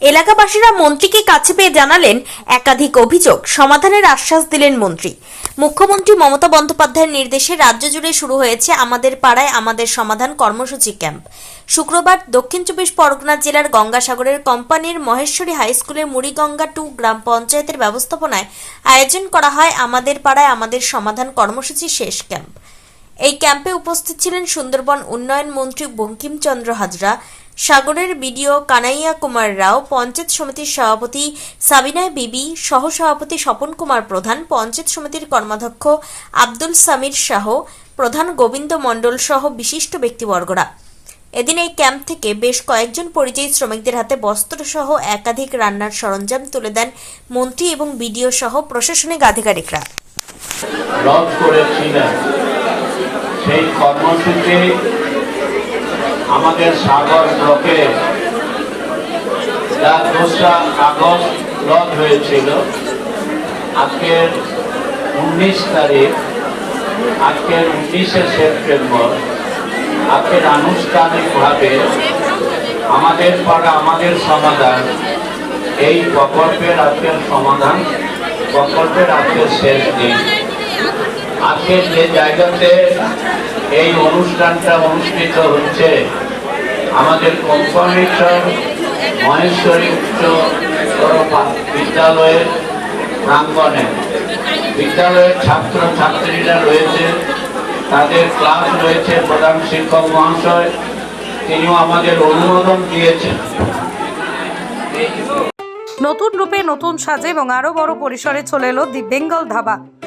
এলাকাবাসীরা মন্ত্রীকে কাছে পেয়ে জানালেন একাধিক অভিযোগ। সমাধানের আশ্বাস দিলেন মন্ত্রী। মুখ্যমন্ত্রী মমতা বন্দ্যোপাধ্যায়ের নির্দেশে রাজ্য জুড়ে শুরু হয়েছে আমাদের পাড়ায় আমাদের সমাধান কর্মসূচি ক্যাম্প। শুক্রবার দক্ষিণ চব্বিশ পরগনা জেলার গঙ্গাসাগরের কোম্পানির মহেশ্বরী হাই স্কুলের মুড়িগঙ্গা টু গ্রাম পঞ্চায়েতের ব্যবস্থাপনায় আয়োজন করা হয় আমাদের পাড়ায় আমাদের সমাধান কর্মসূচি শেষ ক্যাম্প। এই ক্যাম্পে উপস্থিত ছিলেন সুন্দরবন উন্নয়ন মন্ত্রী বঙ্কিমচন্দ্র হাজরা সাগরের বিডিও কানাইয়া কুমার রাও, পঞ্চায়েত সমিতির সভাপতি সাবিনায় বিবি সহ সভাপতি স্বপন কুমার প্রধান, পঞ্চায়েত সমিতির কর্মাধ্যক্ষ আব্দুল সামির শাহ, প্রধান গোবিন্দ মণ্ডল সহ বিশিষ্ট ব্যক্তিবর্গরা। এদিন এই ক্যাম্প থেকে বেশ কয়েকজন পরিযায়ী শ্রমিকদের হাতে বস্ত্র সহ একাধিক রান্নার সরঞ্জাম তুলে দেন মন্ত্রী এবং বিডিও সহ প্রশাসনিক আধিকারিকরা। সেই কর্মসূচি আমাদের সাগর ব্লকে যা দোসরা আগস্ট রদ হয়েছিল। আজকের উনিশ তারিখ, আজকের উনিশে সেপ্টেম্বর। আজকের আনুষ্ঠানিকভাবে আমাদের পাড়া, আমাদের সমাধান, এই প্রকল্পের আজকের সমাধান, প্রকল্পের আজকের শেষ দিন। আজকে যে জায়গাতে এই অনুষ্ঠানটা অনুষ্ঠিত হচ্ছে, আমাদের কোম্পানিটার মহেশ্বরী উচ্চ বিদ্যালয়ের প্রাঙ্গণে। বিদ্যালয়ের ছাত্র ছাত্রীরা রয়েছে, তাদের ক্লাস রয়েছে প্রধান শিক্ষক মহাশয়, তিনিও আমাদের অনুমোদন দিয়েছেন। নতুন রূপে নতুন সাজে এবং আরও বড় পরিসরে চলে এলো দি বেঙ্গল ধাবা।